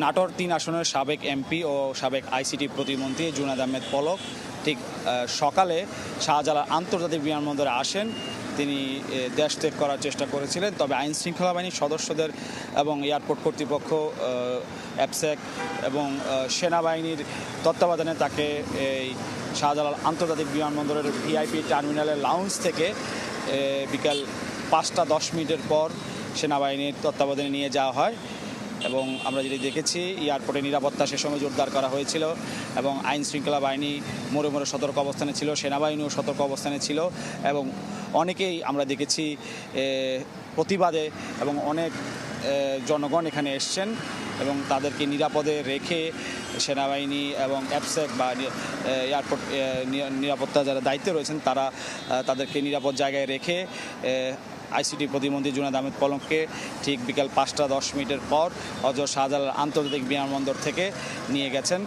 নাটোর তিন আসনের সাবেক এমপি ও সাবেক আইসিটি প্রতিমন্ত্রী জুনাদ আহমেদ পলক। ঠিক সকালে শাহজালাল আন্তর্জাতিক বিমানবন্দরে আসেন। তিনি দেশ ত্যাগ করার চেষ্টা করেছিলেন। তবে আইন শৃঙ্খলা বাহিনীর সদস্যদের এবং এয়ারপোর্ট কর্তৃপক্ষ অ্যাপসেক এবং সেনাবাহিনীর তত্ত্বাবধানে তাকে এই শাহজালাল আন্তর্জাতিক বিমানবন্দরের ভিআইপি টার্মিনালের লাউঞ্জ থেকে বিকাল পাঁচটা দশ মিনিটের পর সেনাবাহিনীর তত্ত্বাবধানে নিয়ে যাওয়া হয়। এবং আমরা যেটি দেখেছি, এয়ারপোর্টে নিরাপত্তা সে সময় জোরদার করা হয়েছিল এবং আইন শৃঙ্খলা বাহিনী মোড়ে মোড়ে সতর্ক অবস্থানে ছিল, সেনাবাহিনীও সতর্ক অবস্থানে ছিল এবং অনেকেই আমরা দেখেছি প্রতিবাদে এবং অনেক জনগণ এখানে এসছেন এবং তাদেরকে নিরাপদে রেখে সেনাবাহিনী এবং অ্যাপসেক বা এয়ারপোর্ট নিরাপত্তা যারা দায়িত্বে রয়েছেন, তারা তাদেরকে নিরাপদ জায়গায় রেখে আইসিটি প্রতিমন্ত্রী জুনাদ আহমেদ পলককে ঠিক বিকাল পাঁচটা দশ মিনিটের পর অজর শাহজালাল আন্তর্জাতিক বিমানবন্দর থেকে নিয়ে গেছেন।